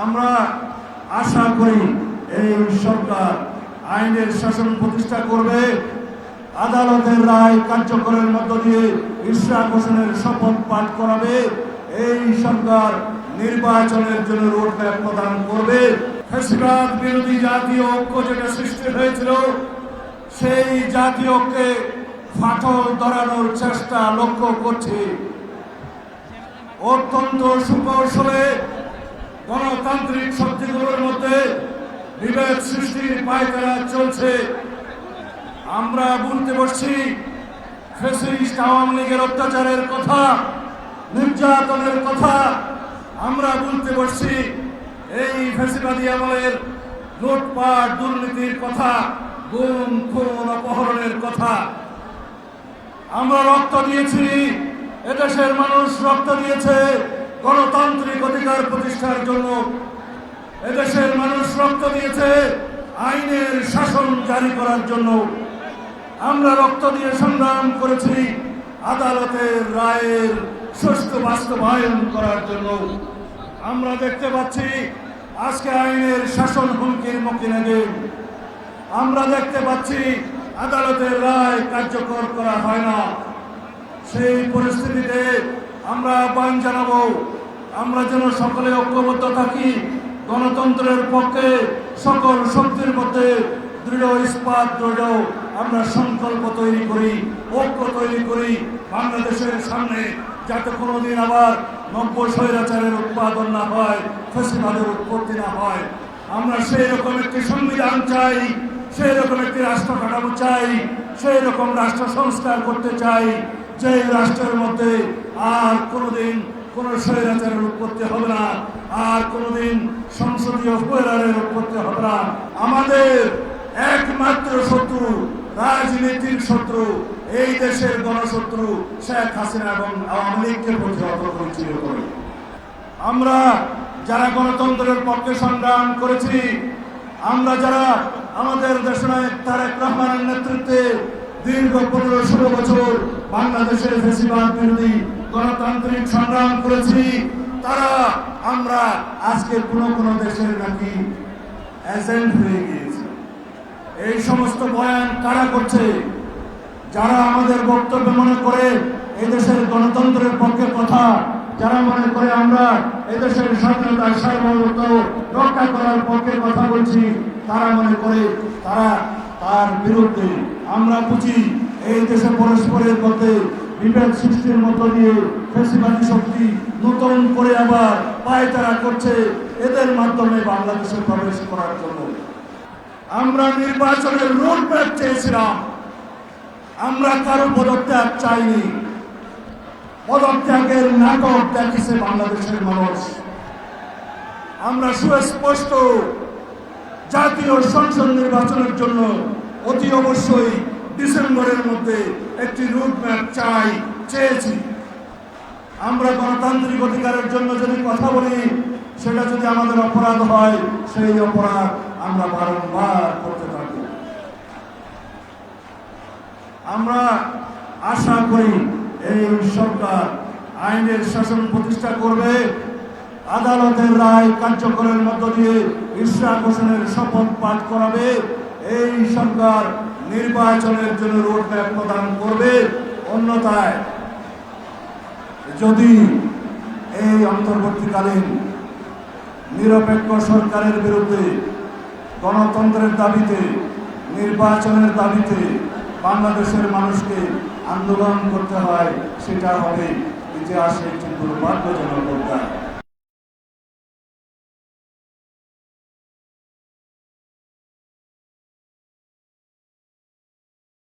আমরা আশা করি এই সরকার আইনের শাসন প্রতিষ্ঠা করবে। আদালতের রায় কার্যকরের মধ্য দিয়ে ইশরাক হোসেনের শপথ পাঠ করাবে। এই সরকার নির্বাচনের জন্য রোডম্যাপ প্রদান করবে। ফেসিবাদ বিরোধী জাতীয় ঐক্য যেটা সৃষ্টি হয়েছিল, সেই জাতীয় ঐক্যে ফাটল ধরানোর চেষ্টা লক্ষ্য করছে। অত্যন্ত সুকৌশলে গণতান্ত্রিক শক্তিগুলোর মধ্যে বিভেদ সৃষ্টির পায়তারা চলছে। আমরা বলতে বসছি ফেসিস্ট আওয়ামী লীগের অত্যাচারের কথা, নির্যাতনের কথা। আমরা বলতে বসছি এই ফেসিবাদী আমলের লুটপাট, দুর্নীতির কথা, গুম, খুন, অপহরণের কথা। আমরা রক্ত দিয়েছি, এদেশের মানুষ রক্ত দিয়েছে। গণতান্ত্রিক অধিকার প্রতিষ্ঠার জন্য এদেশের মানুষ রক্ত দিয়েছে, আইনের শাসন জারি করার জন্য। আমরা রক্ত দিয়ে সংগ্রাম করেছি আদালতের রায়ের সুষ্ঠু বাস্তবায়ন করার জন্য। আমরা দেখতে পাচ্ছি আজকে আইনের শাসন হুমকির মুখে আমরা দেখতে পাচ্ছি আদালতের রায় কার্যকর করা হয় না। সেই পরিস্থিতিতে আমরা আহ্বান জানাব আমরা যেন সকলে ঐক্যবদ্ধ থাকি, গণতন্ত্রের পক্ষে সকল শক্তির মধ্যে দৃঢ় ইস্পাত, দৃঢ় আমরা সংকল্প তৈরি করি, ঐক্য তৈরি করি বাংলাদেশের সামনে, যাতে কোনোদিন আবার নব্য স্বৈরাচারের উৎপাদন না হয়, ফেসিবাদের উৎপত্তি না হয়। আমরা সেই রকম একটি সংবিধান চাই, সেই রকম একটি রাষ্ট্র কাঠামো চাই, সেই রকম রাষ্ট্র সংস্কার করতে চাই যে রাষ্ট্রের মধ্যে আর কোনোদিন কোন স্বৈরাচারের উৎপত্তি হবে না। আর কোনোদিন সংসদীয় উপহারের উৎপত্তি হবে না। আমাদের একমাত্র শত্রু, রাজনীতির শত্রু, এই দেশের গণশত্রু শেখ হাসিনা এবং আওয়ামী লীগকে প্রতিহত করে আমরা যারা গণতন্ত্রের পক্ষে সংগ্রাম করেছি, আমরা যারা আমাদের দেশনায়ক তারেক রহমানের নেতৃত্বে দীর্ঘ পনেরো ষোলো বছর বাংলাদেশের বেশিরভাগ বিরোধী গণতান্ত্রিক সংগ্রাম করেছি, তারা আমরা আজকে কোনো কোনো দেশের নাকি এজেন্ট হয়ে গিয়েছি। এই সমস্ত বয়ান কারা করছে? যারা আমাদের বক্তব্য মনে করে এদেশের গণতন্ত্রের পক্ষে কথা, যারা মনে করে আমরা এদেশের স্বাধীনতা সার্বভৌমত্ব রক্ষা করার পক্ষে কথা বলছি, তারা মনে করে তারা তার বিরুদ্ধে আমরা বুঝি, এই দেশে পরস্পরের মধ্যে বিভেদ সৃষ্টির মধ্য দিয়ে ফেসিবাদী শক্তি নতুন করে আবার পায়তারা করছে, এদের মাধ্যমে বাংলাদেশে প্রবেশ করার জন্য। আমরা নির্বাচনের রোড ম্যাপ চেয়েছিলাম। আমরা কারও পদত্যাগ চাইনি। পদত্যাগের নাটক দেখেছে বাংলাদেশের মানুষ। আমরা সুস্পষ্ট জাতীয় সংসদ নির্বাচনের জন্য অতি অবশ্যই ডিসেম্বরের মধ্যে একটি রুট ম্যাপ চাই, চেয়েছি। আমরা গণতান্ত্রিক অধিকারের জন্য যদি কথা বলি, সেটা যদি আমাদের অপরাধ হয়, সেই অপরাধ আমরা বারংবার করতে থাকি। আমরা আশা করি এই সরকার আইনের শাসন প্রতিষ্ঠা করবে। আদালতের রায় কার্যকরের মধ্য দিয়ে ইশরাক হোসেনের শপথ পাঠ করাবে। এই সরকার নির্বাচনের জন্য রোড রোডম্যাপ প্রদান করবে অন্যথায় যদি এই অন্তর্বর্তীকালীন নিরপেক্ষ সরকারের বিরুদ্ধে গণতন্ত্রের দাবিতে, নির্বাচনের দাবিতে বাংলাদেশের মানুষকে আন্দোলন করতে হয়, সেটা হবে ইতিহাসে একটি দুর্ভাগ্যজনক অধ্যায়।